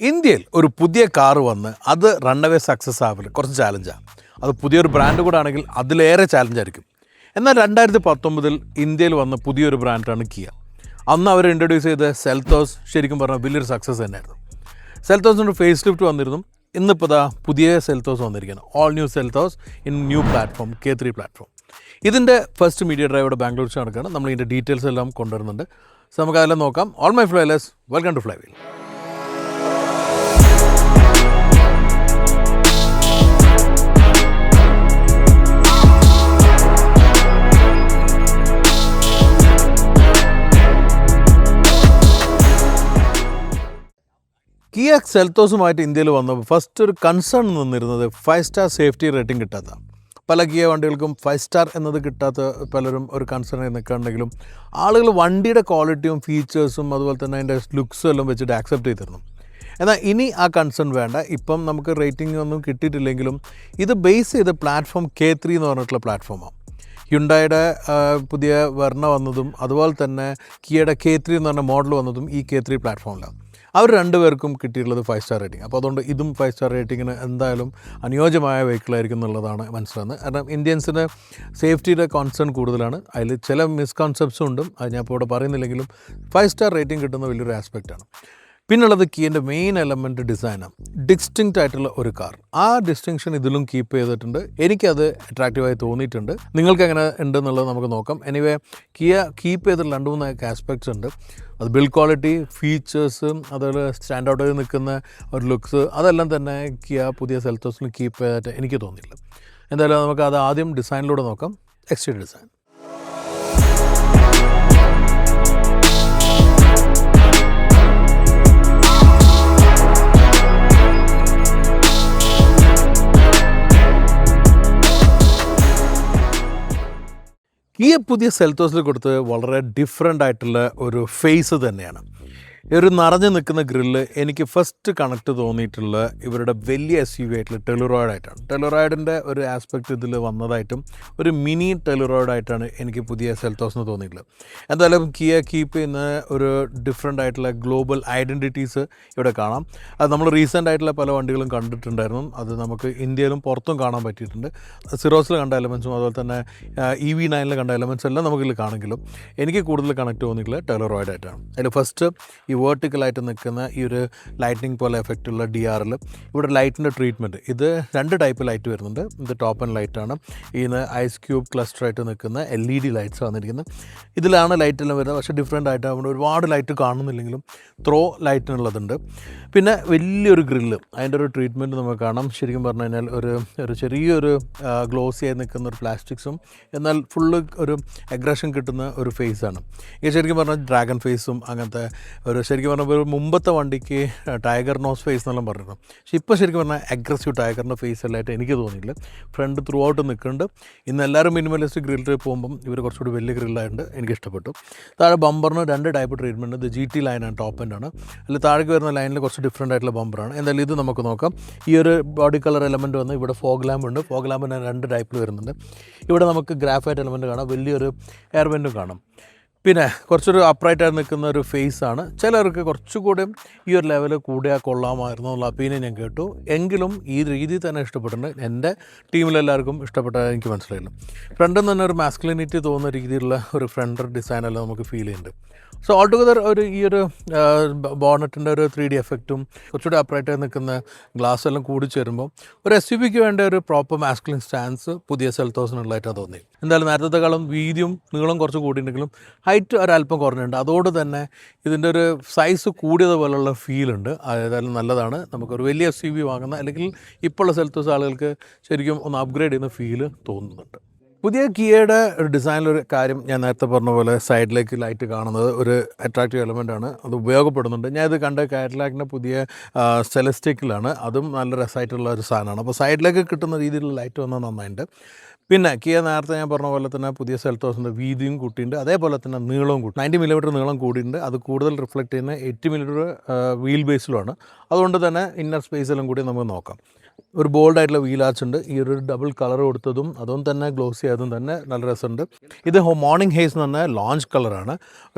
ഇന്ത്യയിൽ ഒരു പുതിയ കാർ വന്ന് അത് റണ്ണവേ സക്സസ് ആവില്ല കുറച്ച് ചാലഞ്ചാണ് അത് പുതിയൊരു ബ്രാൻഡ് കൂടെ ആണെങ്കിൽ അതിലേറെ ചാലഞ്ചായിരിക്കും എന്നാൽ രണ്ടായിരത്തി പത്തൊമ്പതിൽ ഇന്ത്യയിൽ വന്ന പുതിയൊരു ബ്രാൻഡാണ് കിയ അന്ന് അവർ ഇൻട്രൊഡ്യൂസ് ചെയ്ത സെൽത്തോസ് ശരിക്കും പറഞ്ഞാൽ വലിയൊരു സക്സസ് തന്നെയായിരുന്നു. സെൽത്തോസിന്റെ ഫേസ് ലിഫ്റ്റ് വന്നിരുന്നു. ഇന്നിപ്പോൾ ദാ പുതിയ സെൽത്തോസ് വന്നിരിക്കുകയാണ്. All new Seltos in new platform K three platform ഇതിന്റെ ഫസ്റ്റ് മീഡിയ ഡ്രൈവിടെ ബാംഗ്ലൂർ നടക്കുകയാണ്. നമ്മൾ ഇതിന്റെ ഡീറ്റെയിൽസ് എല്ലാം കൊണ്ടുവരുന്നുണ്ട്. സോ നമുക്ക് അതെല്ലാം നോക്കാം. All my flywheelers welcome to Flywheel Kia സെൽത്തോസുമായിട്ട് ഇന്ത്യയിൽ വന്നപ്പോൾ ഫസ്റ്റ് ഒരു കൺസേൺ നിന്നിരുന്നത് ഫൈവ് സ്റ്റാർ സേഫ്റ്റി റേറ്റിംഗ് കിട്ടാത്ത. പല കിയ വണ്ടികൾക്കും ഫൈവ് സ്റ്റാർ എന്നത് കിട്ടാത്ത പലരും ഒരു കൺസേൺ നിൽക്കുന്നുണ്ടെങ്കിലും ആളുകൾ വണ്ടിയുടെ ക്വാളിറ്റിയും ഫീച്ചേഴ്സും അതുപോലെ തന്നെ അതിന്റെ ലുക്സും എല്ലാം വെച്ചിട്ട് ആക്സെപ്റ്റ് ചെയ്തിരുന്നു. എന്നാൽ ഇനി ആ കൺസേൺ വേണ്ട. ഇപ്പം നമുക്ക് റേറ്റിംഗ് ഒന്നും കിട്ടിയിട്ടില്ലെങ്കിലും ഇത് ബേസ് ചെയ്ത പ്ലാറ്റ്ഫോം കെ ത്രീ എന്ന് പറഞ്ഞിട്ടുള്ള പ്ലാറ്റ്ഫോമാണ് ഹ്യുണ്ടായുടെ ആ, പുതിയ വർണ വന്നതും അതുപോലെ തന്നെ കിയയുടെ കെ ത്രീ എന്ന് പറഞ്ഞ മോഡൽ വന്നതും ഈ കെ ത്രീ പ്ലാറ്റ്ഫോമിലാണ് അവർ രണ്ടുപേർക്കും കിട്ടിയിട്ടുള്ളത് ഫൈവ് സ്റ്റാർ റേറ്റിംഗ് അപ്പോൾ അതുകൊണ്ട് ഇതും ഫൈവ് സ്റ്റാർ റേറ്റിങ്ങിന് എന്തായാലും അനുയോജ്യമായ വെഹിക്കിളായിരിക്കും എന്നുള്ളതാണ് മനസ്സിലാകുന്നത്. കാരണം ഇന്ത്യൻസിന് സേഫ്റ്റിയുടെ കോൺസേൺ കൂടുതലാണ്. അതിൽ ചില മിസ്കൺസെപ്റ്റ്സും ഉണ്ട്. അത് ഞാൻ ഇപ്പോൾ ഇവിടെ പറയുന്നില്ലെങ്കിലും ഫൈവ് സ്റ്റാർ റേറ്റിംഗ് കിട്ടുന്ന വലിയൊരു ആസ്പെക്റ്റാണ് പിന്നുള്ളത് കീന്റെ മെയിൻ എലമെന്റ് ഡിസൈനാണ് ഡിസ്റ്റിങ്ക്റ്റ് ആയിട്ടുള്ള ഒരു കാർ ആ ഡിസ്റ്റിങ്ഷൻ ഇതിലും കീപ്പ് ചെയ്തിട്ടുണ്ട്. എനിക്കത് അട്രാക്റ്റീവായി തോന്നിയിട്ടുണ്ട്. നിങ്ങൾക്ക് എങ്ങനെ ഉണ്ടെന്നുള്ളത് നമുക്ക് നോക്കാം. എനിവേ കിയ കീപ്പ് ചെയ്തിട്ടുള്ള രണ്ട് മൂന്ന് ആസ്പെക്ട്സ് ഉണ്ട്. അത് ബിൽഡ് ക്വാളിറ്റി ഫീച്ചേഴ്സ് അതുപോലെ സ്റ്റാൻഡ് ഔട്ട് ചെയ്ത് നിൽക്കുന്ന ഒരു ലുക്സ് അതെല്ലാം തന്നെ കിയ പുതിയ സെൽത്തോസിൽ കീപ്പ് ചെയ്തിട്ട് എനിക്ക് തോന്നിയില്ല എന്തായാലും നമുക്ക് അത് ആദ്യം ഡിസൈനിലൂടെ നോക്കാം. എക്സ്റ്റീരിയർ ഡിസൈൻ ഈ പുതിയ സെൽത്തോസിൽ കൊടുത്ത് വളരെ ഡിഫറെന്റ് ആയിട്ടുള്ള ഒരു ഫേസ് തന്നെയാണ്. ഒരു നിറഞ്ഞു നിൽക്കുന്ന ഗ്രില്ല് എനിക്ക് ഫസ്റ്റ് കണക്ട് തോന്നിയിട്ടുള്ള ഇവരുടെ വലിയ എസ് യു വി ആയിട്ടുള്ള ടെലുറോയിഡായിട്ടാണ് ടെലുറോയിഡിന്റെ ഒരു ആസ്പെക്റ്റ് ഇതിൽ വന്നതായിട്ടും ഒരു മിനി ടെലുറോയിഡായിട്ടാണ് എനിക്ക് പുതിയ സെൽത്തോസിന് തോന്നിയിട്ടുള്ളത്. എന്തായാലും കിയ കീപ്പ് ചെയ്യുന്ന ഒരു ഡിഫറെന്റ് ആയിട്ടുള്ള ഗ്ലോബൽ ഐഡന്റിറ്റീസ് ഇവിടെ കാണാം. അത് നമ്മൾ റീസെന്റ് ആയിട്ടുള്ള പല വണ്ടികളും കണ്ടിട്ടുണ്ടായിരുന്നു. അത് നമുക്ക് ഇന്ത്യയിലും പുറത്തും കാണാൻ പറ്റിയിട്ടുണ്ട്. സിറോസിൽ കണ്ട എലമെൻസും അതുപോലെ തന്നെ ഇ വി നയനിൽ കണ്ട എലമെൻസ് എല്ലാം നമുക്കിതിൽ കാണെങ്കിലും എനിക്ക് കൂടുതൽ കണക്ട് തോന്നിയിട്ടുള്ളത് ടെലുറോയിഡായിട്ടാണ് അതിൽ ഫസ്റ്റ് ഈ വേർട്ടിക്കലായിട്ട് നിൽക്കുന്ന ഈ ഒരു ലൈറ്റിംഗ് പോലെ എഫക്റ്റ് ഉള്ള ഡി ആറിൽ ഇവിടെ ലൈറ്റിന്റെ ട്രീറ്റ്മെന്റ് ഇത് രണ്ട് ടൈപ്പ് ലൈറ്റ് വരുന്നുണ്ട്. ഇത് ടോപ്പ് ആൻഡ് ലൈറ്റാണ് ഇതിന് ഐസ് ക്യൂബ് ക്ലസ്റ്ററായിട്ട് നിൽക്കുന്ന എൽ ഇ ഡി ലൈറ്റ്സ് വന്നിരിക്കുന്നത് ഇതിലാണ് ലൈറ്റ് എല്ലാം വരുന്നത്. പക്ഷേ ഡിഫറെന്റ് ആയിട്ട് അവിടെ ഒരുപാട് ലൈറ്റ് കാണുന്നില്ലെങ്കിലും ത്രോ ലൈറ്റിനുള്ളതുണ്ട് പിന്നെ വലിയൊരു ഗ്രില്ല് അതിന്റെ ഒരു ട്രീറ്റ്മെന്റ് നമുക്ക് കാണാം. ശരിക്കും പറഞ്ഞു കഴിഞ്ഞാൽ ഒരു ഒരു ചെറിയൊരു ഗ്ലോസി ആയി നിൽക്കുന്ന ഒരു പ്ലാസ്റ്റിക്സും എന്നാൽ ഫുള്ള് ഒരു അഗ്രഷൻ കിട്ടുന്ന ഒരു ഫേസാണ് ഇത് ശരിക്കും പറഞ്ഞാൽ ഡ്രാഗൺ ഫേസും അങ്ങനത്തെ ഒരു ശരിക്കും പറഞ്ഞാൽ ഒരു മുമ്പത്തെ വണ്ടിക്ക് ടൈഗർ നോസ് ഫേസ് എന്നെല്ലാം പറഞ്ഞിരുന്നു. പക്ഷെ ഇപ്പോൾ ശരിക്കും പറഞ്ഞാൽ അഗ്രസീവ് ടൈഗറിന്റെ ഫേസ് അല്ലായിട്ട് എനിക്ക് തോന്നിയില്ല. ഫ്രണ്ട് ത്രൂ ഔട്ട് നിൽക്കുന്നുണ്ട് ഇന്ന് എല്ലാവരും മിനിമലിസ്റ്റ് ഗ്രില്ലിൽ പോകുമ്പം ഇവർ കുറച്ചുകൂടി വലിയ ഗ്രില്ലായതുകൊണ്ട് എനിക്ക് ഇഷ്ടപ്പെട്ടു. താഴെ ബമ്പറിന് രണ്ട് ടൈപ്പ് ട്രീറ്റ്മെന്റ് ഇത് ജി ടി ലൈനാണ് ടോപ്പ് എൻഡ് ആണ്. താഴേക്ക് വരുന്ന ലൈനിൽ കുറച്ച് ഡിഫറെന്റ് ആയിട്ടുള്ള ബമ്പറാണ് എന്തായാലും ഇത് നമുക്ക് നോക്കാം. ഈ ഒരു ബോഡി കളർ എലമെന്റ് വന്ന് ഇവിടെ ഫോഗ് ലാമ്പ് ഉണ്ട്. ഫോഗ് ലാമ്പിന് രണ്ട് ടൈപ്പിൽ വരുന്നുണ്ട്. ഇവിടെ നമുക്ക് ഗ്രാഫൈറ്റ് എലമെന്റ് കാണാം. വലിയൊരു എയർവെന്റും കാണാം. പിന്നെ കുറച്ചൊരു അപ്രൈറ്റായി നിൽക്കുന്ന ഒരു ഫേസ് ആണ്. ചിലർക്ക് കുറച്ചുകൂടി ഈ ഒരു ലെവൽ കൂടിയാൽ കൊള്ളാമായിരുന്നു എന്നുള്ള അപ്പീനിയൻ ഞാൻ കേട്ടു. എങ്കിലും ഈ രീതി തന്നെ ഇഷ്ടപ്പെട്ടിട്ടുണ്ട്. എന്റെ ടീമിലെല്ലാവർക്കും ഇഷ്ടപ്പെട്ട എനിക്ക് മനസ്സിലായില്ല. ഫ്രണ്ടിൽ നിന്ന് തന്നെ ഒരു മാസ്കുലിനിറ്റി തോന്നുന്ന രീതിയിലുള്ള ഒരു ഫ്രണ്ടർ ഡിസൈൻ എല്ലാം നമുക്ക് ഫീൽ ചെയ്യുന്നുണ്ട് സോ ഓൾ ടുഗദർ ഒരു ഈ ഒരു ബോണറ്റിന്റെ ഒരു ത്രീ ഡി എഫക്റ്റും കുറച്ചുകൂടി അപ്രൈറ്റായി നിൽക്കുന്ന ഗ്ലാസ് എല്ലാം കൂടി ചേരുമ്പോൾ ഒരു എസ് യു പിക്ക് വേണ്ട ഒരു പ്രോപ്പർ മാസ്കുലിൻ സ്റ്റാൻസ് പുതിയ സെൽത്തോസിനുള്ളതായിട്ടാണ് തോന്നി എന്തായാലും നേരത്തെക്കാളും വീതിയും നീളം കുറച്ച് കൂടിയിട്ടുണ്ടെങ്കിലും ഹൈറ്റ് ഒരല്പം കുറഞ്ഞിട്ടുണ്ട്. അതോട് തന്നെ ഇതിന്റെ ഒരു സൈസ് കൂടിയതുപോലുള്ള ഫീലുണ്ട് ഏതായാലും നല്ലതാണ്. നമുക്കൊരു വലിയ എസ് യു വി വാങ്ങുന്ന അല്ലെങ്കിൽ ഇപ്പോഴുള്ള സ്ഥലത്ത് വെച്ച ആളുകൾക്ക് ശരിക്കും ഒന്ന് അപ്ഗ്രേഡ് ചെയ്യുന്ന ഫീൽ തോന്നുന്നുണ്ട്. പുതിയ കിയയുടെ ഒരു ഡിസൈനിലൊരു കാര്യം ഞാൻ നേരത്തെ പറഞ്ഞ പോലെ സൈഡിലേക്ക് ലൈറ്റ് കാണുന്നത് ഒരു അട്രാക്റ്റീവ് എലമെന്റ് ആണ്. അത് ഉപയോഗപ്പെടുന്നുണ്ട്. ഞാൻ ഇത് കണ്ട കാറ്റലാക്കിന്റെ പുതിയ സെലസ്റ്റിക്കിലാണ് അതും നല്ല രസമായിട്ടുള്ള ഒരു സാധനമാണ്. അപ്പോൾ സൈഡിലേക്ക് കിട്ടുന്ന രീതിയിലുള്ള ലൈറ്റ് വന്നാൽ നന്നായിട്ടുണ്ട് പിന്നെ കിയ നേരത്തെ ഞാൻ പറഞ്ഞ പോലെ തന്നെ പുതിയ സെൽത്തോസിന്റെ വീതിയും കൂട്ടിയിട്ടുണ്ട്. അതേപോലെ തന്നെ നീളവും കൂട്ടി. നയന്റി മില്ലിമീറ്റർ നീളം കൂടിയിട്ടുണ്ട്. അത് കൂടുതൽ റിഫ്ലക്റ്റ് ചെയ്യുന്ന എയ്റ്റി മില്ലിമീറ്റർ വീൽ ബേസിലുമാണ് അതുകൊണ്ട് തന്നെ ഇന്നർ സ്പേസിലും കൂടി നമുക്ക് നോക്കാം. ഒരു ബോൾഡ് ആയിട്ടുള്ള വീൽ ആർച്ച് ഉണ്ട്. ഈ ഒരു ഡബിൾ കളർ കൊടുത്തതും അതും തന്നെ ഗ്ലോസി ആയതും തന്നെ നല്ല രസമുണ്ട്. ഇത് മോർണിംഗ് ഹേസ് എന്ന് പറഞ്ഞാൽ ലോഞ്ച് കളറാണ്.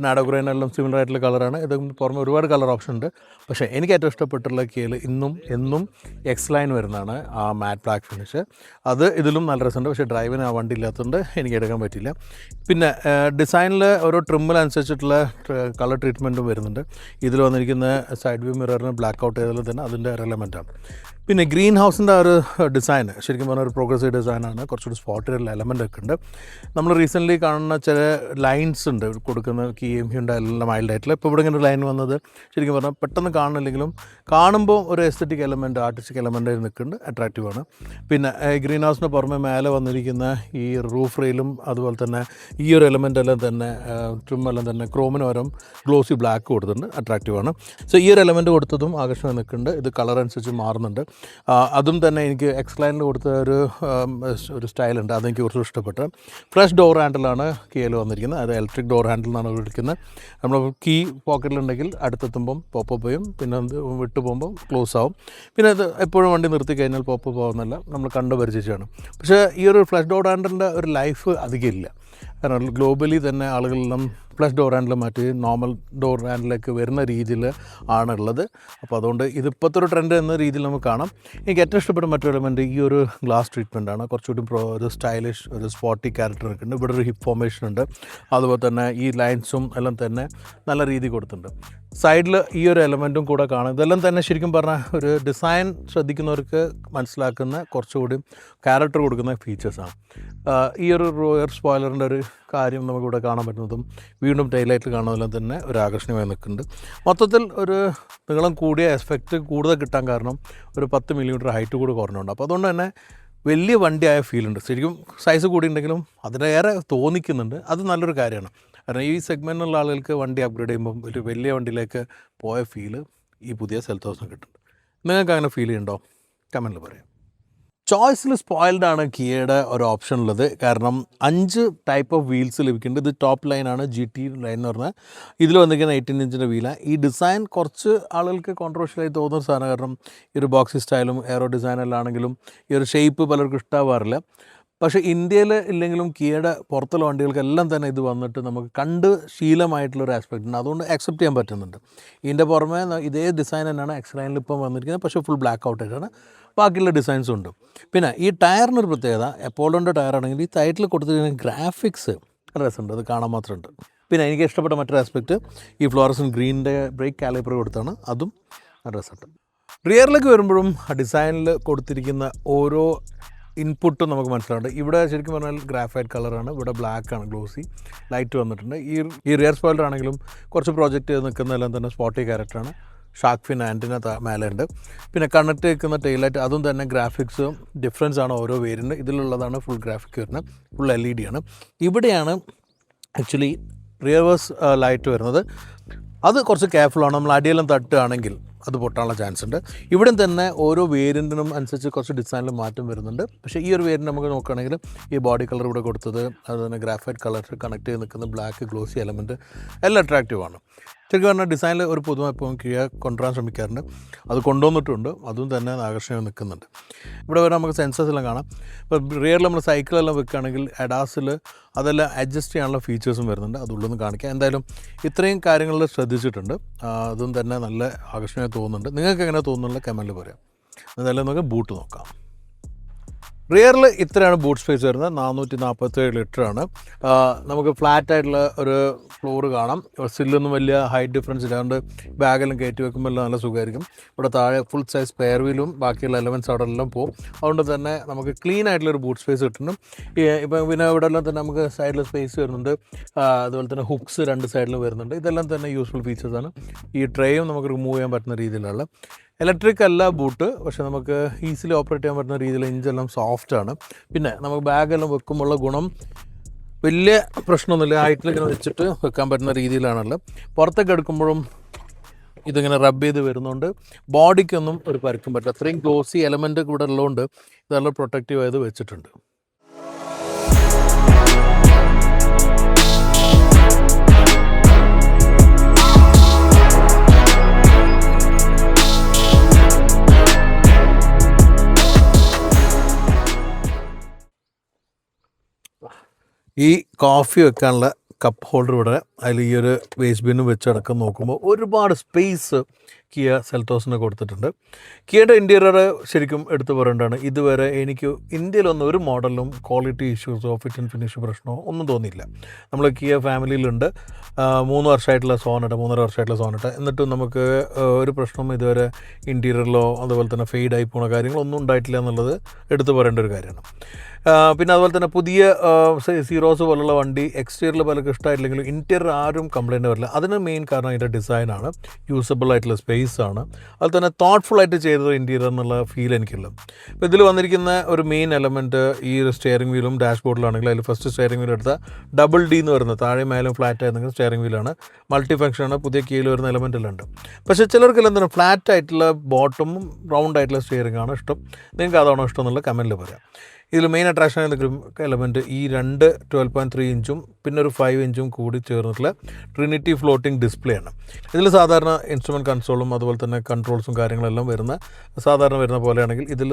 നാഡോഗ്രൈനെല്ലാം സിമിലർ ആയിട്ടുള്ള കളറാണ്. ഇത് പുറമെ ഒരുപാട് കളർ ഓപ്ഷൻ ഉണ്ട്. പക്ഷേ എനിക്ക് ഏറ്റവും ഇഷ്ടപ്പെട്ടുള്ള കീൽ ഇന്നും എന്നും എക്സ് ലൈൻ വരുന്നതാണ് ആ മാറ്റ് ബ്ലാക്ക് ഫിനിഷ് അത് ഇതിലും നല്ല രസമുണ്ട്. പക്ഷേ ഡ്രൈവിന് ആ വണ്ടി ഇല്ലാത്തതുകൊണ്ട് എനിക്ക് എടുക്കാൻ പറ്റില്ല പിന്നെ ഡിസൈനിൽ ഓരോ ട്രിമ്മിലനുസരിച്ചിട്ടുള്ള കളർ ട്രീറ്റ്മെന്റും വരുന്നുണ്ട്. ഇതിൽ വന്നിരിക്കുന്ന സൈഡ് വ്യൂ മിററിന് ബ്ലാക്ക് ഔട്ട് ചെയ്തതിൽ തന്നെ അതിന്റെ റെലമെന്റാണ് പിന്നെ ഗ്രീൻ ഹൗസിന്റെ ഒരു ഡിസൈൻ ശരിക്കും പറഞ്ഞാൽ ഒരു പ്രോഗ്രസീവ് ഡിസൈനാണ് കുറച്ചുകൂടി സ്പോട്ടിലുള്ള എലമെന്റ് ഒക്കെ ഉണ്ട്. നമ്മൾ റീസെന്റ്ലി കാണുന്ന ചില ലൈൻസ് ഉണ്ട് കൊടുക്കുന്ന കീയും ഹ്യുണ്ട എല്ലാം മൈൽഡായിട്ടുള്ള ഇപ്പോൾ ഇവിടെ ഇങ്ങനെ ഒരു ലൈൻ വന്നത് ശരിക്കും പറഞ്ഞാൽ പെട്ടെന്ന് കാണുന്നില്ലെങ്കിലും കാണുമ്പോൾ ഒരു എസ്തറ്റിക് എലമെന്റ് ആർട്ടിസ്റ്റിക് എലമെന്റ് നിൽക്കുന്നുണ്ട്. അട്രാക്റ്റീവ് ആണ്. പിന്നെ ഗ്രീൻ ഹൗസിന് പുറമെ മേലെ വന്നിരിക്കുന്ന ഈ റൂഫ് റെയിലും അതുപോലെ തന്നെ ഈ ഒരു എലമെന്റ് എല്ലാം തന്നെ ട്രിം തന്നെ ക്രോമിന് പകരം ഗ്ലോസി ബ്ലാക്ക് കൊടുത്തിട്ടുണ്ട്. അട്രാക്റ്റീവ് ആണ്. സോ ഈ ഒരു എലമെന്റ് കൊടുത്തതും ആകർഷണം നിൽക്കുന്നുണ്ട്. ഇത് കളർ അനുസരിച്ച് മാറുന്നുണ്ട്. അതും തന്നെ എനിക്ക് എക്സ്ലൈനിൽ കൊടുത്ത ഒരു ഒരു സ്റ്റൈലുണ്ട് അതെനിക്ക് കുറച്ച് ഇഷ്ടപ്പെട്ടു. ഫ്രഷ് ഡോർ ഹാൻഡിലാണ് കീയിൽ വന്നിരിക്കുന്നത്. അത് ഇലക്ട്രിക് ഡോർ ഹാൻഡിൽ എന്നാണ് വിളിക്കുന്നത്. നമ്മൾ കീ പോക്കറ്റിലുണ്ടെങ്കിൽ അടുത്തെത്തുമ്പം പോപ്പ് ചെയ്യും. പിന്നെ വിട്ടു പോകുമ്പോൾ ക്ലോസ് ആവും. പിന്നെ അത് എപ്പോഴും വണ്ടി നിർത്തി കഴിഞ്ഞാൽ പോപ്പപ്പ് ആവുന്നില്ല നമ്മൾ കണ്ടു പരിചയിച്ചാണ് പക്ഷേ ഈ ഒരു ഫ്ലഷ് ഡോർ ഹാൻഡിലിന്റെ ഒരു ലൈഫ് അധികം ഇല്ല. കാരണം ഗ്ലോബലി തന്നെ ആളുകളെല്ലാം പ്ലസ് ഡോർ ഹാൻഡിൽ മാറ്റി നോർമൽ ഡോർ ഹാൻഡിലേക്ക് വരുന്ന രീതിയിൽ ആണുള്ളത്. അപ്പോൾ അതുകൊണ്ട് ഇതിപ്പോഴത്തെ ഒരു ട്രെൻഡ് എന്ന രീതിയിൽ നമുക്ക് കാണാം. എനിക്ക് ഏറ്റവും ഇഷ്ടപ്പെട്ട മറ്റൊരു എലമെന്റ് ഈ ഒരു ഗ്ലാസ് ട്രീറ്റ്മെന്റ് ആണ്. കുറച്ചുകൂടി ഒരു സ്റ്റൈലിഷ് ഒരു സ്പോട്ടി ക്യാരക്ടർ ഒക്കെ ഉണ്ട്. ഇവിടെ ഒരു ഹിപ്പ് ഫോർമേഷൻ ഉണ്ട്. അതുപോലെ തന്നെ ഈ ലൈൻസും എല്ലാം തന്നെ നല്ല രീതി കൊടുത്തിട്ടുണ്ട്. സൈഡിൽ ഈ ഒരു എലമെന്റും കൂടെ കാണാം. ഇതെല്ലാം തന്നെ ശരിക്കും പറഞ്ഞാൽ ഒരു ഡിസൈൻ ശ്രദ്ധിക്കുന്നവർക്ക് മനസ്സിലാക്കുന്ന കുറച്ചുകൂടി ക്യാരക്ടർ കൊടുക്കുന്ന ഫീച്ചേഴ്സാണ് ഈ ഒരു റോയർ സ്പോയിലറിന്റെ ഒരു കാര്യം നമുക്കിവിടെ കാണാൻ പറ്റുന്നതും വീണ്ടും ടൈലൈറ്റിൽ കാണുന്നതെല്ലാം തന്നെ ഒരു ആകർഷണീയമായി നിൽക്കുന്നുണ്ട്. മൊത്തത്തിൽ ഒരു നീളം കൂടിയ എഫക്റ്റ് കൂടുതൽ കിട്ടാൻ കാരണം ഒരു പത്ത് മില്ലിമീറ്റർ ഹൈറ്റ് കൂടി കുറഞ്ഞുണ്ട്. അപ്പോൾ അതുകൊണ്ട് തന്നെ വലിയ വണ്ടിയായ ഫീലുണ്ട് ശരിക്കും സൈസ് കൂടി ഉണ്ടെങ്കിലും അതിലേറെ തോന്നിക്കുന്നുണ്ട്. അത് നല്ലൊരു കാര്യമാണ്. കാരണം ഈ സെഗ്മെന്റിലുള്ള ആളുകൾക്ക് വണ്ടി അപ്ഗ്രേഡ് ചെയ്യുമ്പോൾ ഒരു വലിയ വണ്ടിയിലേക്ക് പോയ ഫീൽ ഈ പുതിയ സെൽത്തോസിന് കിട്ടുന്നുണ്ട് നിങ്ങൾക്ക് അങ്ങനെ ഫീൽ ചെയ്യുന്നുണ്ടോ കമന്റിൽ പറയാം. ചോയ്സിൽ സ്പോയിൽഡ് ആണ് കിയയുടെ ഒരു ഓപ്ഷൻ ഉള്ളത്. കാരണം അഞ്ച് ടൈപ്പ് ഓഫ് വീൽസ് ലഭിക്കുന്നുണ്ട്. ഇത് ടോപ്പ് ലൈനാണ് ജി ടി ലൈൻ എന്ന് പറഞ്ഞാൽ. ഇതിൽ വന്നിരിക്കുന്ന എയ്റ്റീൻ ഇഞ്ചിന്റെ വീലാണ് ഈ ഡിസൈൻ കുറച്ച് ആളുകൾക്ക് കോൺട്രവേഴ്ഷ്യലായി തോന്നുന്ന സാധനം. കാരണം ഈ ഒരു ബോക്സി സ്റ്റൈലും എയറോ ഡിസൈനെല്ലാം ആണെങ്കിലും ഈ ഒരു ഷേപ്പ് പലർക്കും ഇഷ്ടാവാറില്ല. പക്ഷേ ഇന്ത്യയിൽ ഇല്ലെങ്കിലും കിയയുടെ പുറത്തുള്ള വണ്ടികൾക്കെല്ലാം തന്നെ ഇത് വന്നിട്ട് നമുക്ക് കണ്ട് ശീലമായിട്ടുള്ളൊരു ആസ്പെക്റ്റ് ഉണ്ട്. അതുകൊണ്ട് അക്സെപ്റ്റ് ചെയ്യാൻ പറ്റുന്നുണ്ട്. ഇതിന്റെ പുറമെ ഇതേ ഡിസൈൻ തന്നെയാണ് എക്സ് ലൈനിൽ ഇപ്പം വന്നിരിക്കുന്നത്. പക്ഷേ ഫുൾ ബ്ലാക്ക് ഔട്ട് ആയിട്ടാണ് ബാക്കിയുള്ള ഡിസൈൻസും ഉണ്ട്. പിന്നെ ഈ ടയറിനൊരു പ്രത്യേകത എപ്പോളോന്റെ ടയറാണെങ്കിൽ ഈ ടൈറ്റിൽ കൊടുത്തിരിക്കുന്ന ഗ്രാഫിക്സ് രസമുണ്ട്. അത് കാണാൻ മാത്രമുണ്ട്. പിന്നെ എനിക്ക് ഇഷ്ടപ്പെട്ട മറ്റൊരു ആസ്പെക്റ്റ് ഈ ഫ്ലോറസൻ ഗ്രീനിന്റെ ബ്രേക്ക് കാലിപ്പർ കൊടുത്താണ്. അതും രസമുണ്ട്. റിയറിലേക്ക് വരുമ്പോഴും ഡിസൈനിൽ കൊടുത്തിരിക്കുന്ന ഓരോ ഇൻപുട്ടും നമുക്ക് മനസ്സിലാവുന്നുണ്ട്. ഇവിടെ ശരിക്കും പറഞ്ഞാൽ ഗ്രാഫൈറ്റ് കളറാണ് ഇവിടെ ബ്ലാക്ക് ആണ് ഗ്ലോസി ലൈറ്റ് വന്നിട്ടുണ്ട്. ഈ ഈ റിയർ സ്പോയിലർ ആണെങ്കിലും കുറച്ച് പ്രോജക്റ്റ് നിൽക്കുന്നതെല്ലാം തന്നെ സ്പോട്ടി ക്യാരക്ടറാണ് ഷാർക്ക് ഫിൻ ആന്റിന മേലെ ഉണ്ട് പിന്നെ കണക്ട് നിൽക്കുന്ന ടൈലൈറ്റ് അതും തന്നെ ഗ്രാഫിക്സും ഡിഫറൻസ് ആണ് ഓരോ വേരിന്റെ ഇതിലുള്ളതാണ് ഫുൾ ഗ്രാഫിക് വരുന്നത്. ഫുൾ എൽ ഇ ഡി ആണ്. ഇവിടെയാണ് ആക്ച്വലി റിയവേഴ്സ് ലൈറ്റ് വരുന്നത്. അത് കുറച്ച് കെയർഫുൾ ആണ്. നമ്മൾ അടിയെല്ലാം തട്ടുകയാണെങ്കിൽ അത് പൊട്ടാനുള്ള ചാൻസ് ഉണ്ട്. ഇവിടെ തന്നെ ഓരോ വേരിയന്റിനും അനുസരിച്ച് കുറച്ച് ഡിസൈനിൽ മാറ്റം വരുന്നുണ്ട്. പക്ഷേ ഈ ഒരു വേരിയന്റ് നമുക്ക് നോക്കുകയാണെങ്കിൽ ഈ ബോഡി കളർ ഇവിടെ കൊടുത്തത് അതുപോലെ തന്നെ ഗ്രാഫൈറ്റ് കളർ കണക്ട് ചെയ്ത് നിൽക്കുന്ന ബ്ലാക്ക് ഗ്ലോസി എലമെന്റ് എല്ലാം അട്രാക്റ്റീവ് ആണ്. ശരിക്കും പറഞ്ഞാൽ ഡിസൈനിൽ ഒരു പുതുമ എപ്പോഴും കിഴ കൊണ്ടുവരാൻ ശ്രമിക്കാറുണ്ട്. അത് കൊണ്ടുവന്നിട്ടുണ്ട്. അതും തന്നെ ആകർഷണം നിൽക്കുന്നുണ്ട്. ഇവിടെ വരെ നമുക്ക് സെൻസേഴ്സ് എല്ലാം കാണാം. ഇപ്പോൾ റിയറിൽ നമ്മൾ സൈക്കിളെല്ലാം വെക്കുകയാണെങ്കിൽ അഡാസിൽ അതെല്ലാം അഡ്ജസ്റ്റ് ചെയ്യാനുള്ള ഫീച്ചേഴ്സും വരുന്നുണ്ട്. അതുള്ളൊന്ന് കാണിക്കാം. എന്തായാലും ഇത്രയും കാര്യങ്ങളിൽ ശ്രദ്ധിച്ചിട്ടുണ്ട്. അതും തന്നെ നല്ല ആകർഷണമായി തോന്നുന്നുണ്ട്. നിങ്ങൾക്ക് എങ്ങനെ തോന്നുന്നുള്ള കമന്റിൽ പറയാം. എന്തായാലും നമുക്ക് ബൂട്ട് നോക്കാം. റിയറിൽ ഇത്രയാണ് ബൂട്ട് സ്പേസ് വരുന്നത്. നാനൂറ്റി നാൽപ്പത്തേഴ് ലിറ്ററാണ് നമുക്ക് ഫ്ലാറ്റ് ആയിട്ടുള്ള ഒരു ഫ്ലോർ കാണാം. സില്ലൊന്നും വലിയ ഹൈറ്റ് ഡിഫറൻസ് ഇല്ലാണ്ട് ബാഗെല്ലാം കയറ്റി വെക്കുമ്പോൾ നല്ല സുഖമായിരിക്കും ഇവിടെ താഴെ ഫുൾ സൈസ് പെയർ വീലും ബാക്കിയുള്ള എലമെന്റ്സ് അവിടെ എല്ലാം പോകും അതുകൊണ്ട് തന്നെ നമുക്ക് ക്ലീൻ ആയിട്ടുള്ള ഒരു ബൂട്ട് സ്പേസ് കിട്ടുന്നു. ഇപ്പം പിന്നെ ഇവിടെ എല്ലാം തന്നെ നമുക്ക് സൈഡിൽ സ്പേസ് വരുന്നുണ്ട്. അതുപോലെ തന്നെ ഹുക്സ് രണ്ട് സൈഡിലും വരുന്നുണ്ട്. ഇതെല്ലാം തന്നെ യൂസ്ഫുൾ ഫീച്ചേഴ്സാണ്. ഈ ട്രേയും നമുക്ക് റിമൂവ് ചെയ്യാൻ പറ്റുന്ന രീതിയിലുള്ള ഇലക്ട്രിക് അല്ല ബൂട്ട് പക്ഷേ നമുക്ക് ഈസിലി ഓപ്പറേറ്റ് ചെയ്യാൻ പറ്റുന്ന രീതിയിൽ ഇഞ്ചെല്ലാം സോഫ്റ്റ് ആണ്. പിന്നെ നമുക്ക് ബാഗെല്ലാം വെക്കുമ്പോഴുള്ള ഗുണം വലിയ പ്രശ്നമൊന്നുമില്ല. ഹൈറ്റിൽ ഇങ്ങനെ വെച്ചിട്ട് വെക്കാൻ പറ്റുന്ന രീതിയിലാണല്ലോ പുറത്തേക്ക് എടുക്കുമ്പോഴും ഇതിങ്ങനെ റബ്ബ് ചെയ്ത് വരുന്നുണ്ട്. ബോഡിക്കൊന്നും ഒരു പരിക്കും പറ്റില്ല. അത്രയും ഗ്ലോസി എലമെന്റ് ഇവിടെ ഉള്ളതുകൊണ്ട് ഇതെല്ലാം പ്രൊട്ടക്റ്റീവ് ആയത് വെച്ചിട്ടുണ്ട്. ഈ കോഫി വെക്കാനുള്ള കപ്പ് ഹോൾഡർ ഇവിടെ അതിൽ ഈ ഒരു വേസ്റ്റ് ബിന്നും വെച്ചടക്കം നോക്കുമ്പോൾ ഒരുപാട് സ്പേസ് കിയ സെൽത്തോസിന് കൊടുത്തിട്ടുണ്ട്. കിയയുടെ ഇന്റീരിയർ ശരിക്കും എടുത്തു പറയേണ്ടതാണ്. ഇതുവരെ എനിക്ക് ഇന്ത്യയിലൊന്നും ഒരു മോഡലിലും ക്വാളിറ്റി ഇഷ്യൂസോ ഫിറ്റ് ആൻഡ് ഫിനിഷ് പ്രശ്നമോ ഒന്നും തോന്നിയില്ല. നമ്മൾ കിയ ഫാമിലിയിലുണ്ട്. മൂന്ന് വർഷമായിട്ടുള്ള സോനട്ട് മൂന്നര വർഷമായിട്ടുള്ള സോനട്ട് എന്നിട്ടും നമുക്ക് ഒരു പ്രശ്നവും ഇതുവരെ ഇന്റീരിയറിലോ അതുപോലെ തന്നെ ഫെയ്ഡായി പോണ കാര്യങ്ങളൊന്നും ഉണ്ടായിട്ടില്ല എന്നുള്ളത് എടുത്തു പറയേണ്ട ഒരു കാര്യമാണ്. പിന്നെ അതുപോലെ തന്നെ പുതിയ സീറോസ് പോലുള്ള വണ്ടി എക്സ്റ്റീരിയറിൽ പലർക്കും ഇഷ്ടമായിട്ടില്ലെങ്കിലും ഇന്റീരിയർ ആരും കംപ്ലൈന്റ് വരില്ല. അതിന് മെയിൻ കാരണം അതിന്റെ ഡിസൈനാണ് യൂസബിൾ ആയിട്ടുള്ള സ്പേസ് ആണ്. അതുപോലെ തന്നെ തോട്ട്ഫുൾ ആയിട്ട് ചെയ്തത് ഇന്റീരിയർ എന്നുള്ള ഫീൽ എനിക്കുള്ളത് അപ്പോൾ ഇതിൽ വന്നിരിക്കുന്ന ഒരു മെയിൻ എലമെന്റ് ഈ സ്റ്റിയറിംഗ് വീലും ഡാഷ് ബോർഡിലാണെങ്കിൽ അതിൽ ഫസ്റ്റ് സ്റ്റിയറിംഗ് വീൽ എടുത്ത ഡബിൾ ഡി എന്ന് പറയുന്നത് താഴെ മേലും ഫ്ലാറ്റ് ആയിരുന്നെങ്കിൽ സ്റ്റിയറിംഗ് വീലാണ് മൾട്ടി ഫംഗ്ഷനാണ് പുതിയ കീഴിൽ വരുന്ന എലമെന്റിലുണ്ട് പക്ഷേ ചിലർക്കെല്ലാം എന്താണ് ഫ്ലാറ്റ് ആയിട്ടുള്ള ബോട്ടമും റൗണ്ട് ആയിട്ടുള്ള സ്റ്റിയറിംഗ് ആണ് ഇഷ്ടം. നിങ്ങൾക്ക് അതാണോ ഇഷ്ടം എന്നുള്ള കമന്റിൽ പറയാം. ഇതിൽ മെയിൻ അട്രാക്ഷൻ ആയിരുന്ന എലമെന്റ് ഈ രണ്ട് ട്വൽവ് പോയിന്റ് ത്രീ ഇഞ്ചും പിന്നെ ഒരു ഫൈവ് ഇഞ്ചും കൂടി ചേർന്നിട്ടുള്ള ട്രിനിറ്റി ഫ്ലോട്ടിംഗ് ഡിസ്പ്ലേ ആണ്. ഇതിൽ സാധാരണ ഇൻസ്ട്രുമെന്റ് കൺസോളും അതുപോലെ തന്നെ കൺട്രോൾസും കാര്യങ്ങളെല്ലാം വരുന്ന സാധാരണ വരുന്ന പോലെയാണെങ്കിൽ ഇതിൽ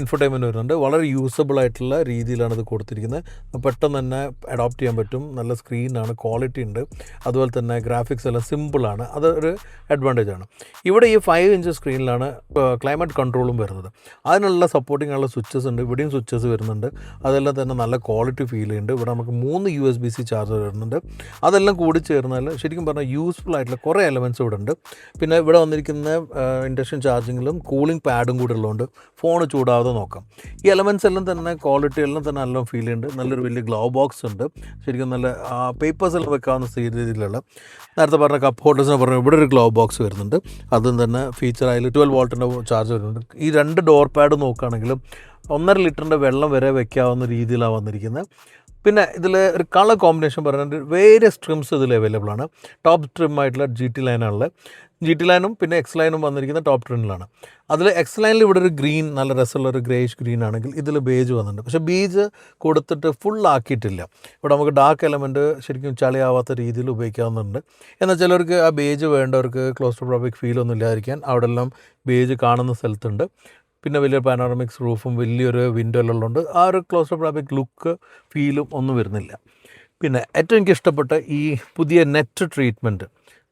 ഇൻഫർടൈൻമെന്റ് വരുന്നുണ്ട്. വളരെ യൂസബിൾ ആയിട്ടുള്ള രീതിയിലാണ് ഇത് കൊടുത്തിരിക്കുന്നത്. പെട്ടെന്ന് തന്നെ അഡോപ്റ്റ് ചെയ്യാൻ പറ്റും. നല്ല സ്ക്രീനാണ് ക്വാളിറ്റി ഉണ്ട്. അതുപോലെ തന്നെ ഗ്രാഫിക്സ് എല്ലാം സിമ്പിളാണ് അതൊരു അഡ്വാന്റേജ് ആണ്. ഇവിടെ ഈ ഫൈവ് ഇഞ്ച് സ്ക്രീനിലാണ് ക്ലൈമറ്റ് കൺട്രോളും വരുന്നത്. അതിനുള്ള സപ്പോർട്ടിംഗ് ഉള്ള സ്വിച്ചസ് ഉണ്ട്. ഇവിടെയും സ്വിച്ചസ് വരുന്നുണ്ട്. അതെല്ലാം തന്നെ നല്ല ക്വാളിറ്റി ഫീൽ ചെയ്യുന്നുണ്ട് ഇവിടെ നമുക്ക് മൂന്ന് U S B C charger വരുന്നുണ്ട്. അതെല്ലാം കൂടി ചേർന്നാൽ ശരിക്കും പറഞ്ഞാൽ യൂസ്ഫുൾ ആയിട്ടുള്ള കുറേ എലമെന്റ്സ് ഇവിടെ ഉണ്ട്. പിന്നെ ഇവിടെ വന്നിരിക്കുന്ന ഇൻഡക്ഷൻ ചാർജിങ്ങിലും കൂളിംഗ് പാഡും കൂടി ഉള്ളതുകൊണ്ട് ഫോൺ ചൂടാവാതെ നോക്കാം. ഈ എലമെന്റ്സ് എല്ലാം തന്നെ ക്വാളിറ്റി എല്ലാം തന്നെ നല്ല ഫീൽ ചെയ്യുന്നുണ്ട്. നല്ലൊരു വലിയ ഗ്ലോ ബോക്സ് ഉണ്ട്. ശരിക്കും നല്ല പേപ്പേഴ്സ് എല്ലാം വെക്കാവുന്ന രീതിയിലുള്ള. നേരത്തെ പറഞ്ഞ കപ്പ് ഹോൾഡേഴ്സിനെ പറഞ്ഞു ഇവിടെ ഒരു ഗ്ലോ ബോക്സ് വരുന്നുണ്ട്. അതും തന്നെ ഫീച്ചർ ആയാലും ട്വൽവ് വോൾട്ടിന്റെ ചാർജ് വരുന്നുണ്ട്. ഈ രണ്ട് ഡോർ പാഡ് നോക്കുകയാണെങ്കിലും ഒന്നര ലിറ്ററിന്റെ വെള്ളം വരെ വെക്കാവുന്ന രീതിയിലാണ് വന്നിരിക്കുന്നത്. പിന്നെ ഇതിൽ ഒരു കളർ കോമ്പിനേഷൻ പറഞ്ഞിട്ട് വേരിയസ് ട്രിംസ് ഇതിൽ അവൈലബിൾ ആണ്. ടോപ്പ് ട്രിം ആയിട്ടുള്ള ജി ടി ലൈനാണുള്ളത് ജി ടി ലൈനും പിന്നെ എക്സ് ലൈനും വന്നിരിക്കുന്ന ടോപ്പ് ട്രിമിലാണ് അതിൽ എക്സ് ലൈനിൽ ഇവിടെ ഒരു ഗ്രീൻ നല്ല രസമുള്ള ഒരു ഗ്രേഷ് ഗ്രീൻ ആണെങ്കിൽ ഇതിൽ ബേജ് വന്നിട്ടുണ്ട്. പക്ഷേ ബീജ് കൊടുത്തിട്ട് ഫുൾ ആക്കിയിട്ടില്ല. ഇവിടെ നമുക്ക് ഡാർക്ക് എലമെന്റ് ശരിക്കും ചളിയാവാത്ത രീതിയിൽ ഉപയോഗിക്കാവുന്നുണ്ട്. എന്നാൽ ചിലർക്ക് ആ ബേജ് വേണ്ടവർക്ക് ക്ലോസ്ട്രോപ്രോബിക് ഫീലൊന്നും ഇല്ലാതിരിക്കാൻ അവിടെ എല്ലാം ബേജ് കാണുന്ന സ്ഥലത്തുണ്ട്. പിന്നെ വലിയൊരു പാനോറമിക്സ് റൂഫും വലിയൊരു വിൻഡോ എല്ലാം ഉള്ളതുകൊണ്ട് ആ ഒരു ക്ലോസ്ട്രോപ്രോബിക് ലുക്ക് ഫീലും ഒന്നും വരുന്നില്ല. പിന്നെ ഏറ്റവും എനിക്ക് ഇഷ്ടപ്പെട്ട ഈ പുതിയ നെറ്റ് ട്രീറ്റ്മെന്റ്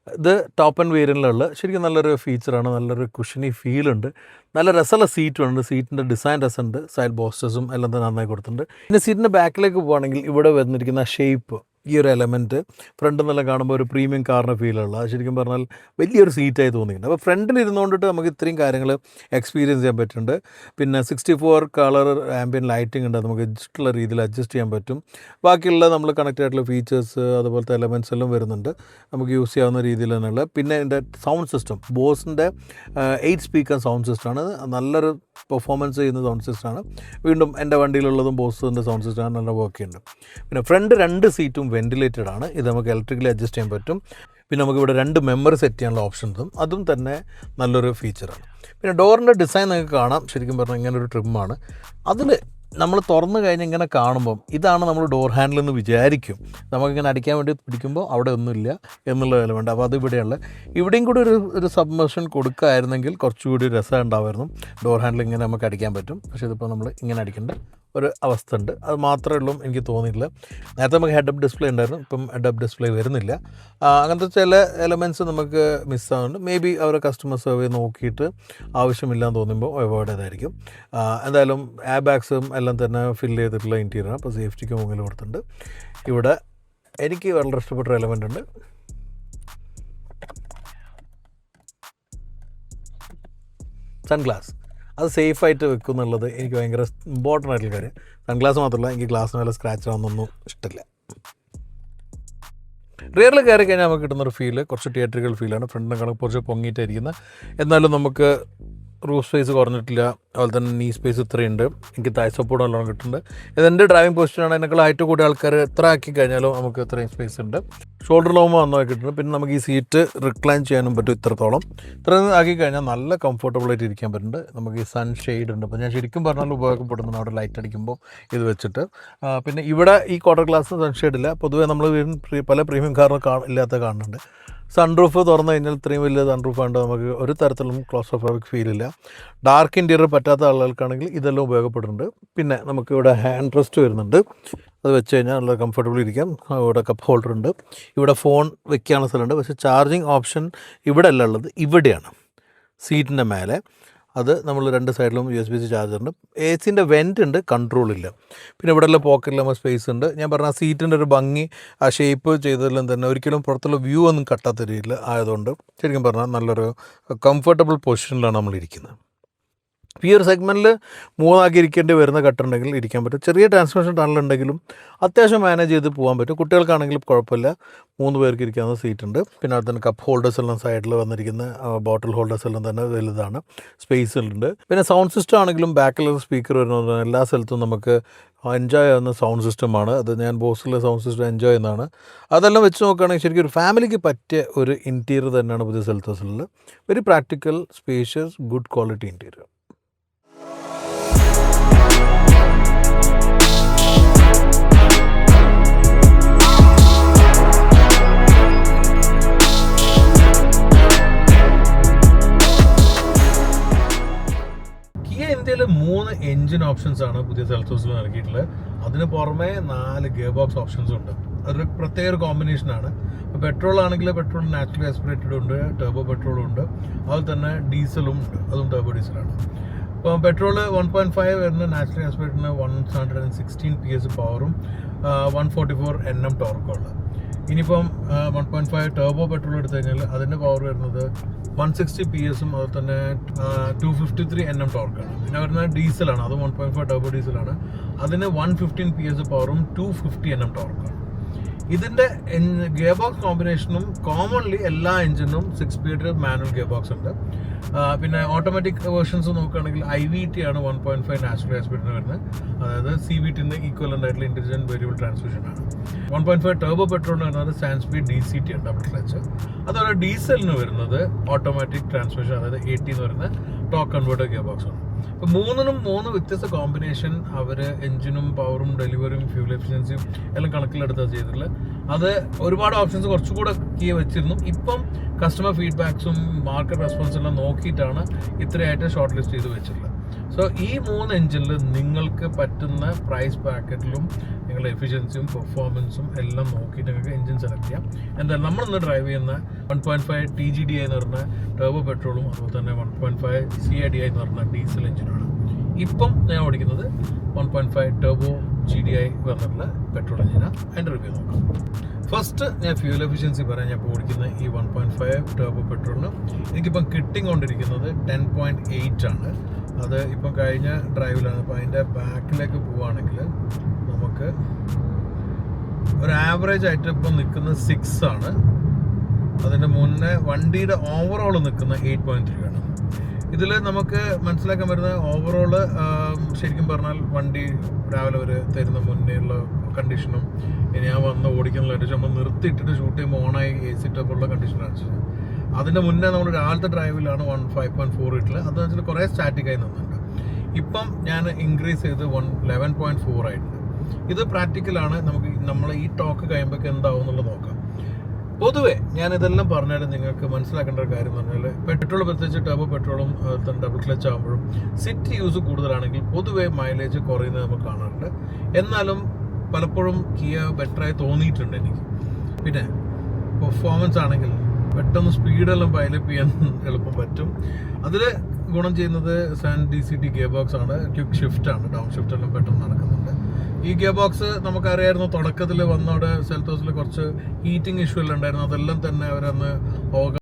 ഇത് ടോപ്പ് ആൻഡ് വേരിയന്റിലുള്ള ശരിക്കും നല്ലൊരു ഫീച്ചറാണ് നല്ലൊരു കുഷനി ഫീലുണ്ട് നല്ല രസമുള്ള സീറ്റും ഉണ്ട് സീറ്റിന്റെ ഡിസൈൻ രസമുണ്ട്. സൈഡ് ബോസ്റ്റേഴ്സും എല്ലാം തന്നെ നന്നായി കൊടുത്തിട്ടുണ്ട്. പിന്നെ സീറ്റിന്റെ ബാക്കിലേക്ക് പോകുകയാണെങ്കിൽ ഇവിടെ വന്നിരിക്കുന്ന ഷേപ്പ് ഈ ഒരു എലമെന്റ് ഫ്രണ്ടിൽ നിന്നെല്ലാം കാണുമ്പോൾ ഒരു പ്രീമിയം കാറിന് ഫീലുള്ള ശരിക്കും പറഞ്ഞാൽ വലിയൊരു സീറ്റായി തോന്നിയിട്ടുണ്ട്. അപ്പോൾ ഫ്രണ്ടിൽ ഇരുന്നുകൊണ്ടിട്ട് നമുക്ക് ഇത്രയും കാര്യങ്ങൾ എക്സ്പീരിയൻസ് ചെയ്യാൻ പറ്റുന്നുണ്ട്. പിന്നെ sixty four colour ambient lighting ഉണ്ട് നമുക്ക് ഇഷ്ടമുള്ള രീതിയിൽ അഡ്ജസ്റ്റ് ചെയ്യാൻ പറ്റും. ബാക്കിയുള്ള നമ്മൾ കണക്ട് ആയിട്ടുള്ള ഫീച്ചേഴ്സ് അതുപോലത്തെ എലമെന്റ്സ് എല്ലാം വരുന്നുണ്ട്. നമുക്ക് യൂസ് ചെയ്യാവുന്ന രീതിയിൽ തന്നെയുള്ള. പിന്നെ എന്റെ സൗണ്ട് സിസ്റ്റം ബോസിന്റെ എയ്റ്റ് സ്പീക്കർ സൗണ്ട് സിസ്റ്റമാണ് നല്ലൊരു പെർഫോമൻസ് ചെയ്യുന്ന സൗണ്ട് സിസ്റ്റമാണ് വീണ്ടും എന്റെ വണ്ടിയിലുള്ളതും ബോസിന്റെ സൗണ്ട് സിസ്റ്റമാണ് നല്ല വർക്ക് ചെയ്യുന്നുണ്ട്. പിന്നെ ഫ്രണ്ട് രണ്ട് സീറ്റും വെന്റിലേറ്റഡ് ആണ്. ഇത് നമുക്ക് ഇലക്ട്രിക്കലി അഡ്ജസ്റ്റ് ചെയ്യാൻ പറ്റും. പിന്നെ നമുക്ക് ഇവിടെ രണ്ട് മെമ്മറി സെറ്റ് ചെയ്യാനുള്ള ഓപ്ഷൻസും അതും തന്നെ നല്ലൊരു ഫീച്ചറാണ് പിന്നെ ഡോറിന്റെ ഡിസൈൻ നിങ്ങൾക്ക് കാണാം. ശരിക്കും പറഞ്ഞാൽ ഇങ്ങനെ ഒരു ട്രിമ്മാണ് അതിൽ നമ്മൾ തുറന്നു കഴിഞ്ഞ് ഇങ്ങനെ കാണുമ്പം ഇതാണ് നമ്മൾ ഡോർ ഹാൻഡിൽ എന്ന് വിചാരിക്കും. നമുക്കിങ്ങനെ അടിക്കാൻ വേണ്ടി പിടിക്കുമ്പോൾ അവിടെ ഒന്നുമില്ല എന്നുള്ള എലമെന്റ് അപ്പോൾ അത് ഇവിടെയുള്ള ഇവിടെയും കൂടി ഒരു ഒരു സബ്മർഷൻ കൊടുക്കായിരുന്നെങ്കിൽ കുറച്ചുകൂടി രസം ഉണ്ടാവുമായിരുന്നു ഡോർ ഹാൻഡിൽ ഇങ്ങനെ നമുക്ക് അടിക്കാൻ പറ്റും. പക്ഷേ ഇതിപ്പോൾ നമ്മൾ ഇങ്ങനെ അടിക്കേണ്ട. ഒരു അവസ്ഥ ഉണ്ട് അത് മാത്രമേ ഉള്ളൂ എനിക്ക് തോന്നിയിട്ടില്ല. നേരത്തെ നമുക്ക് ഹെഡ് അപ്പ് ഡിസ്പ്ലേ ഉണ്ടായിരുന്നു ഇപ്പം ഹെഡ് അപ്പ് ഡിസ്പ്ലേ വരുന്നില്ല അങ്ങനത്തെ ചില എലമെന്റ്സ് നമുക്ക് മിസ്സാകുന്നുണ്ട് മേ ബി അവരെ കസ്റ്റമർ സർവേ നോക്കിയിട്ട് ആവശ്യമില്ലാന്ന് തോന്നുമ്പോൾ അവോയ്ഡ് ചെയ്തായിരിക്കും. എന്തായാലും ആ ബാഗ്സും എല്ലാം തന്നെ ഫില്ല് ചെയ്തിട്ടുള്ള ഇന്റീരിയർ അപ്പോൾ സേഫ്റ്റിക്ക് മുന്നിൽ കൊടുത്തിട്ടുണ്ട്. ഇവിടെ എനിക്ക് വളരെ ഇഷ്ടപ്പെട്ട എലമെന്റ് ഉണ്ട്. സൺഗ്ലാസ് അത് സേഫായിട്ട് വെക്കും എന്നുള്ളത് എനിക്ക് ഭയങ്കര ഇമ്പോർട്ടന്റ് ആയിട്ടുള്ള കാര്യം. സൺഗ്ലാസ് മാത്രമല്ല എനിക്ക് ഗ്ലാസ്സിന് വല്ല സ്ക്രാച്ച് ആവുന്നൊന്നും ഇഷ്ടമില്ല റിയറിൽ കയറി കഴിഞ്ഞാൽ നമുക്ക് കിട്ടുന്ന ഒരു ഫീൽ കുറച്ച് തിയേറ്ററിക്കൽ ഫീലാണ് ഫ്രണ്ടിനെക്കാളും കുറച്ച് പൊങ്ങിയിട്ടായിരിക്കുന്നത് എന്നാലും നമുക്ക് റൂഫ് സ്പേസ് കുറഞ്ഞിട്ടില്ല. അതുപോലെ തന്നെ നീ സ്പേസ് ഇത്രയുണ്ട്. എനിക്ക് തായ് സപ്പോർട്ട് നല്ലോണം കിട്ടുന്നുണ്ട്. ഇതെന്റെ ഡ്രൈവിംഗ് പൊസിഷനാണ് അതിനേക്കാൾ ഹൈറ്റ് കൂടിയ ആൾക്കാർ എത്ര ആക്കി കഴിഞ്ഞാലും നമുക്ക് ഇത്രയും സ്പേസ് ഉണ്ട്. ഷോൾഡർ ലോമ നന്നായി കിട്ടുന്നുണ്ട്. പിന്നെ നമുക്ക് ഈ സീറ്റ് റിക്ലൈൻ ചെയ്യാനും പറ്റും ഇത്രത്തോളം. ഇത്രയും ആക്കി കഴിഞ്ഞാൽ നല്ല കംഫർട്ടബിൾ ആയിട്ട് ഇരിക്കാൻ പറ്റുന്നുണ്ട്. നമുക്ക് ഈ സൺ ഷെയ്ഡ് ഉണ്ട്. അപ്പോൾ ഞാൻ ശരിക്കും പറഞ്ഞാൽ ഉപയോഗപ്പെടുന്നുണ്ട് അവിടെ ലൈറ്റ് അടിക്കുമ്പോൾ ഇത് വെച്ചിട്ട്. പിന്നെ ഇവിടെ ഈ ക്വാർട്ടർ ഗ്ലാസ് സൺഷെയ്ഡ് ഇല്ല. പൊതുവേ നമ്മൾ പല പ്രീമിയം കാറിൽ ഇല്ലാത്ത കാണുന്നുണ്ട് സൺറൂഫ് തുറന്നു കഴിഞ്ഞാൽ ഇത്രയും വലിയ സൺറൂഫ് ആണ്ട് നമുക്ക് ഒരു തരത്തിലും ക്ലോസ്ട്രോഫോബിക് ഫീൽ ഇല്ല. ഡാർക്ക് ഇന്റീരിയർ പറ്റാത്ത ആളുകൾക്കാണെങ്കിൽ ഇതെല്ലാം ഉപയോഗപ്പെടുന്നുണ്ട്. പിന്നെ നമുക്ക് ഇവിടെ ഹാൻഡ് റെസ്റ്റ് വരുന്നുണ്ട്. അത് വെച്ച് കഴിഞ്ഞാൽ നല്ല കംഫർട്ടബിൾ ഇരിക്കാം. ഇവിടെ കപ്പ് ഹോൾഡർ ഉണ്ട്. ഇവിടെ ഫോൺ വെക്കാനുള്ള സ്ഥലമുണ്ട്. പക്ഷേ ചാർജിങ് ഓപ്ഷൻ ഇവിടെ അല്ല ഉള്ളത്. ഇവിടെയാണ്. സീറ്റിന്റെ മേലെ. അത് നമ്മൾ രണ്ട് സൈഡിലും യു എസ് ബി സി ചാർജറുണ്ട് എ സിന്റെ വെന്റ് ഉണ്ട് കൺട്രോൾ ഇല്ല. പിന്നെ ഇവിടെ ഉള്ള പോക്കറ്റിൽ നമ്മൾ സ്പേസ് ഉണ്ട്. ഞാൻ പറഞ്ഞ സീറ്റിന്റെ ഒരു ഭംഗി ആ ഷേപ്പ് ചെയ്തതെല്ലാം തന്നെ ഒരിക്കലും പുറത്തുള്ള വ്യൂ ഒന്നും കട്ടാത്ത രീതിയിൽ ആയതുകൊണ്ട് ശരിക്കും പറഞ്ഞാൽ നല്ലൊരു കംഫർട്ടബിൾ പൊസിഷനിലാണ് നമ്മൾ ഇരിക്കുന്നത്. ഈ ഒരു സെഗ്മെന്റിൽ മൂന്നാക്കി ഇരിക്കേണ്ടി വരുന്ന കട്ടുണ്ടെങ്കിൽ ഇരിക്കാൻ പറ്റും. ചെറിയ ട്രാൻസ്മിഷൻ ടണൽ ഉണ്ടെങ്കിലും അത്യാവശ്യം മാനേജ് ചെയ്ത് പോകാൻ പറ്റും. കുട്ടികൾക്കാണെങ്കിലും കുഴപ്പമില്ല. മൂന്ന് പേർക്ക് ഇരിക്കാവുന്ന സീറ്റ് ഉണ്ട് പിന്നെ അവിടെ തന്നെ കപ്പ് ഹോൾഡേഴ്സ് എല്ലാം സൈഡിൽ വന്നിരിക്കുന്ന ബോട്ടിൽ ഹോൾഡേഴ്സ് എല്ലാം തന്നെ വലുതാണ്. സ്പേസ് ഉണ്ട് പിന്നെ സൗണ്ട് സിസ്റ്റം ആണെങ്കിലും ബാക്കിൽ സ്പീക്കർ വരുന്നത് എല്ലാ സ്ഥലത്തും നമുക്ക് എൻജോയ് ആവുന്ന സൗണ്ട് സിസ്റ്റമാണ് അത് ഞാൻ ബോസിലെ സൗണ്ട് സിസ്റ്റം എൻജോയ് ചെയ്യുന്നതാണ്. അതെല്ലാം വെച്ച് നോക്കുകയാണെങ്കിൽ ശരിക്കും ഒരു ഫാമിലിക്ക് പറ്റിയ ഒരു ഇന്റീരിയർ തന്നെയാണ് പുതിയ സെൽത്തോസിൽ very practical spacious good quality interior ഇന്ത്യയിൽ മൂന്ന് എഞ്ചിൻ ഓപ്ഷൻസ് ആണ് പുതിയ സെൽത്തോസിൽ നൽകിയിട്ടുള്ളത്. അതിന് പുറമെ നാല് ഗിയർ ബോക്സ് ഓപ്ഷൻസും ഉണ്ട്. അതൊരു പ്രത്യേക ഒരു കോമ്പിനേഷൻ ആണ്. പെട്രോൾ ആണെങ്കിൽ പെട്രോൾ നാച്ചുറലി ആസ്പിറേറ്റഡ് ഉണ്ട് ടർബോ പെട്രോളും ഉണ്ട്. അതുപോലെ തന്നെ ഡീസലും ഉണ്ട്. അതും ടർബോ ഡീസലാണ് ഇപ്പോൾ പെട്രോൾ വൺ പോയിന്റ് ഫൈവ് വരുന്ന naturally ആസ്പിറേറ്റഡിന് one hundred and sixteen P S പവറും one forty four N M ടോർക്കും ഉള്ളത്. ഇനിയിപ്പം one point five turbo petrol എടുത്തു കഴിഞ്ഞാൽ അതിന്റെ പവർ വരുന്നത് വൺ സിക്സ്റ്റി പി എസും അതുപോലെ തന്നെ two fifty three N M ടോർക്കാണ് പിന്നെ വരുന്നത് ഡീസലാണ് അത് വൺ പോയിന്റ് ഫൈവ് ടേബോ ഡീസലാണ് അതിന് വൺ ഫിഫ്റ്റീൻ പി എസ് പവറും ടു ഫിഫ്റ്റി എൻ എം ടോർക്കാണ് ഇതിന്റെ ഗിയർ ബോക്സ് കോമ്പിനേഷനും കോമൺലി എല്ലാ എഞ്ചിനും six speed manual gear box ഉണ്ട്. പിന്നെ ഓട്ടോമാറ്റിക് വേർഷൻസ് നോക്കുകയാണെങ്കിൽ ഐ വി ടി ആണ് വൺ പോയിന്റ് ഫൈവ് നാച്ചുറൽ സ്പീഡിന് വരുന്നത്. അതായത് സി വി ടിന്റെ ഈക്വൽ ആയിട്ടുള്ള ഇന്റലിജന്റ് വേരിയബിൾ ട്രാൻസ്മിഷൻ ആണ്. വൺ പോയിന്റ് ഫൈവ് ടർബോ പെട്രോളിന് വരുന്നത് സാൻസ് സ്പീഡ് ഡി സി ടി ആണ് ഡബിൾ ക്ലച്ച് അതുപോലെ ഡീസലിന് വരുന്നത് ഓട്ടോമാറ്റിക് ട്രാൻസ്മിഷൻ അതായത് എ ടി എന്ന് പറയുന്ന ടോക്ക് കൺവേർട്ടർ ഗിയർ ബോക്സ് ആണ്. മൂന്നിനും മൂന്ന് വ്യത്യസ്ത കോമ്പിനേഷൻ അവർ എഞ്ചിനും പവറും ഡെലിവറിയും ഫ്യൂൽ എഫിഷ്യൻസിയും എല്ലാം കണക്കിലെടുത്താണ് ചെയ്തിട്ടുള്ളത് അത് ഒരുപാട് ഓപ്ഷൻസ് കുറച്ചുകൂടെ കീ വെച്ചിരുന്നു. ഇപ്പം കസ്റ്റമർ ഫീഡ്ബാക്സും മാർക്കറ്റ് റെസ്പോൺസും എല്ലാം നോക്കിയിട്ടാണ് ഇത്രയായിട്ട് ഷോർട്ട് ലിസ്റ്റ് ചെയ്ത് വെച്ചിട്ടുള്ളത്. സോ ഈ മൂന്ന് എഞ്ചിനിൽ നിങ്ങൾക്ക് പറ്റുന്ന പ്രൈസ് പാക്കറ്റിലും നിങ്ങളുടെ എഫിഷ്യൻസിയും പെർഫോമൻസും എല്ലാം നോക്കിയിട്ട് നിങ്ങൾക്ക് എഞ്ചിൻ സെലക്ട് ചെയ്യാം. എന്തായാലും നമ്മളിന്ന് ഡ്രൈവ് ചെയ്യുന്ന one point five T G D എന്ന് പറഞ്ഞ ടേബോ പെട്രോളും അതുപോലെ തന്നെ one point five C I D എന്ന് പറഞ്ഞ ഡീസൽ എഞ്ചിനാണ് ഇപ്പം ഞാൻ ഓടിക്കുന്നത് one point five turbo G D I പറഞ്ഞിട്ടുള്ള പെട്രോൾ എഞ്ചിനാണ് അതിന്റെ റിവ്യൂ നോക്കാം. ഫസ്റ്റ് ഞാൻ ഫ്യൂൽ എഫിഷ്യൻസി പറയാൻ ഞാൻ ഇപ്പോൾ ഓടിക്കുന്ന ഈ വൺ പോയിന്റ് ഫൈവ് ടേബോ പെട്രോളിന് എനിക്കിപ്പം കിട്ടിക്കൊണ്ടിരിക്കുന്നത് ടെൻ പോയിന്റ് എയ്റ്റ് ആണ്. അത് ഇപ്പം കഴിഞ്ഞ ഡ്രൈവിലാണ് അപ്പോൾ അതിന്റെ ബാക്കിലേക്ക് പോവുകയാണെങ്കിൽ നമുക്ക് ഒരു ആവറേജ് ആയിട്ട് ഇപ്പം നിൽക്കുന്ന സിക്സ് ആണ്. അതിന്റെ മുന്നേ വണ്ടിയുടെ ഓവറോൾ നിൽക്കുന്ന എയ്റ്റ് പോയിന്റ് ത്രീ ആണ്. ഇതിൽ നമുക്ക് മനസ്സിലാക്കാൻ വരുന്ന ഓവറോൾ ശരിക്കും പറഞ്ഞാൽ വണ്ടി രാവിലെ ഒരു തരുന്ന മുന്നേയുള്ള കണ്ടീഷനും ഇനി ഞാൻ വന്ന് ഓടിക്കുന്ന കണ്ടീഷൻ നമ്മൾ നിർത്തിയിട്ടിട്ട് ഷൂട്ട് ചെയ്യുമ്പോൾ ഓണായി എ സി ടോപ്പുള്ള കണ്ടീഷനാണ് അതിന്റെ മുന്നേ നമ്മൾ രാവിലത്തെ ഡ്രൈവിലാണ് വൺ ഫൈവ് പോയിന്റ് ഫോർ ഇട്ടില്ല അതെന്ന് വെച്ചാൽ കുറേ സ്റ്റാറ്റിക് ആയി നിന്നുണ്ട് ഇപ്പം ഞാൻ ഇൻക്രീസ് ചെയ്ത് വൺ ലെവൻ പോയിന്റ് ഫോർ ആയിട്ടുണ്ട്. ഇത് പ്രാക്ടിക്കലാണ് നമുക്ക് നമ്മൾ ഈ ടോക്ക് കഴിയുമ്പോൾ എന്താവും എന്നുള്ളത് നോക്കാം. പൊതുവേ ഞാൻ ഇതെല്ലാം പറഞ്ഞാൽ നിങ്ങൾക്ക് മനസ്സിലാക്കേണ്ട ഒരു കാര്യം പറഞ്ഞാൽ പെട്രോൾ പ്രത്യേകിച്ച് ടബ് പെട്രോളും ഡബിൾ ക്ലച്ച് ആകുമ്പോഴും സിറ്റി യൂസ് കൂടുതലാണെങ്കിൽ പൊതുവേ മൈലേജ് കുറയുന്നത് നമുക്ക് കാണാറുണ്ട്. എന്നാലും പലപ്പോഴും കിയ ബെറ്ററായി തോന്നിയിട്ടുണ്ട് എനിക്ക്. പിന്നെ പെർഫോമൻസ് ആണെങ്കിൽ പെട്ടെന്ന് സ്പീഡെല്ലാം പൈലപ്പ് ചെയ്യാൻ എളുപ്പം പറ്റും. അതിൽ ഗുണം ചെയ്യുന്നത് San D C T gear box ആണ്. ക്യുക്ക് ഷിഫ്റ്റ് ആണ്. ഡൗൺ ഷിഫ്റ്റ് എല്ലാം പെട്ടെന്ന് നടക്കുന്നുണ്ട്. ഈ ഗിയർ ബോക്സ് നമുക്കറിയായിരുന്നു തുടക്കത്തിൽ വന്നോടെ സെൽത്തോസിൽ കുറച്ച് ഹീറ്റിംഗ് ഇഷ്യൂ എല്ലാം ഉണ്ടായിരുന്നു. അതെല്ലാം തന്നെ അവരന്ന് ഓവർ